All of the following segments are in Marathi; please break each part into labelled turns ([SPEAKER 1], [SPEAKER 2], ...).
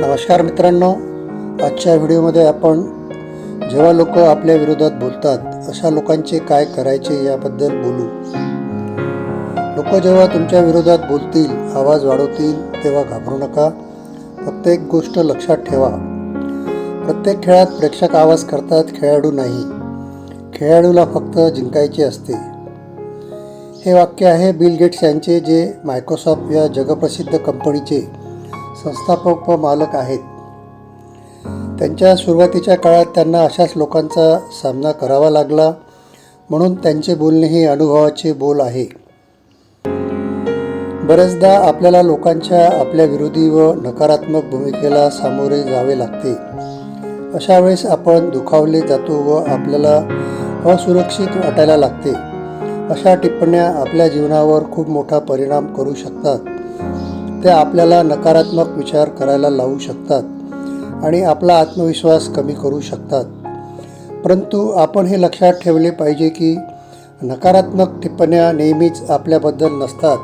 [SPEAKER 1] नमस्कार मित्रांनो आजच्या व्हिडिओमध्ये आपण जेव्हा लोक आपल्या विरोधात बोलतात अशा लोकांचे काय करायचे याबद्दल बोलू. लोक जेव्हा तुमच्या विरोधात बोलतील आवाज वाढवतील तेव्हा घाबरू नका. फक्त एक गोष्ट लक्षात ठेवा. प्रत्येक खेळात प्रेक्षक आवाज करतात खेळाडू नाही. खेळाडूला फक्त जिंकायचे असते. हे वाक्य आहे बिल गेट्स यांचे जे मायक्रोसॉफ्ट या जगप्रसिद्ध कंपनीचे संस्थापक व मालक आहेत. त्यांच्या सुरुवातीच्या काळात त्यांना अशाच लोकांचा सामना करावा लागला म्हणून त्यांचे बोलणे हे अनुभवाचे बोल आहे. बरेचदा आपल्याला लोकांच्या आपल्या विरोधी व नकारात्मक भूमिकेला सामोरे जावे लागते. अशा वेळेस आपण दुखावले जातो व आपल्याला असुरक्षित वाटायला लागते. अशा टिप्पण्या आपल्या जीवनावर खूप मोठा परिणाम करू शकतात. त्या आपल्याला नकारात्मक विचार करायला लावू शकतात आणि आपला आत्मविश्वास कमी करू शकतात. परंतु आपण हे लक्षात ठेवले पाहिजे की नकारात्मक टिप्पण्या नेहमीच आपल्याबद्दल नसतात.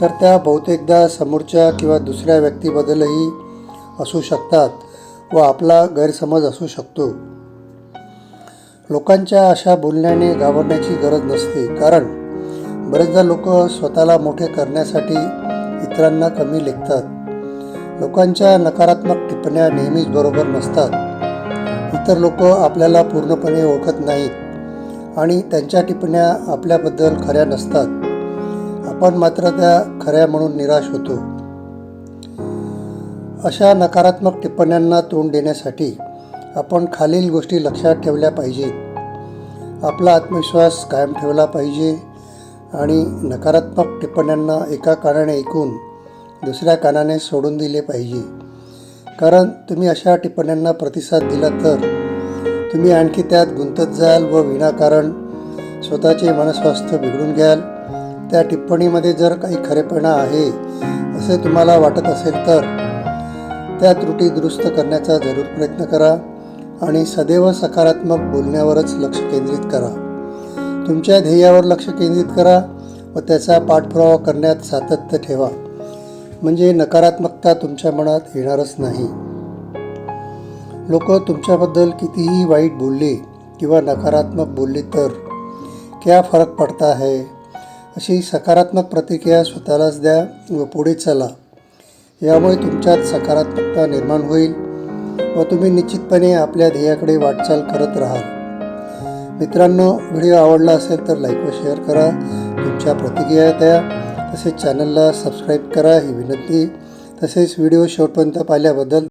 [SPEAKER 1] तर त्या बहुतेकदा समोरच्या किंवा दुसऱ्या व्यक्तीबद्दलही असू शकतात व आपला गैरसमज असू शकतो. लोकांच्या अशा बोलण्याने घाबरण्याची गरज नसते. कारण बरेचदा लोक स्वतःला मोठे करण्यासाठी इतरांना कमी लेखतात. लोकांच्या नकारात्मक टिप्पण्या नेहमीच बरोबर नसतात. इतर लोक आपल्याला पूर्णपणे ओळखत नाहीत आणि त्यांच्या टिप्पण्या आपल्याबद्दल खऱ्या नसतात. आपण मात्र त्या खऱ्या म्हणून निराश होतो. अशा नकारात्मक टिप्पण्यांना तोंड देण्यासाठी आपण खालील गोष्टी लक्षात ठेवल्या पाहिजेत. आपला आत्मविश्वास कायम ठेवला पाहिजे. आणि नकारात्मक टिप्पण्यांना एका कानाने ऐकून दुसऱ्या कानाने सोडून दिले पाहिजे. कारण तुम्ही अशा टिप्पण्यांना प्रतिसाद दिला तर तुम्ही आणखी त्यात गुंतत जाल व विनाकारण स्वतःचे मनस्वास्थ्य बिघडून घ्याल. त्या टिप्पणीमध्ये जर काही खरेपणा आहे असे तुम्हाला वाटत असेल तर त्या त्रुटी दुरुस्त करण्याचा जरूर प्रयत्न करा आणि सदैव सकारात्मक बोलण्यावरच लक्ष केंद्रित करा. तुमच्या ध्येयावर लक्ष केंद्रित करा व त्याचा पाठपुरावा करण्यात सातत्य ठेवा. म्हणजे नकारात्मकता तुमच्या मनात येणारच नाही. लोक तुमच्याबद्दल कितीही वाईट बोलले किंवा नकारात्मक बोलले तर क्या फरक पडता है? अशी सकारात्मक प्रतिक्रिया स्वतःलाच द्या व पुढे चला. यामुळे तुमच्यात सकारात्मकता निर्माण होईल व तुम्ही निश्चितपणे आपल्या ध्येयाकडे वाटचाल करत राहाल. मित्रांनो व्हिडिओ आवडला असेल तर लाईक व शेअर करा. तुमच्या प्रतिक्रिया द्या तसेच चॅनलला सबस्क्राईब करा ही विनंती. तसेच व्हिडिओ शेवटपर्यंत पाहिल्याबद्दल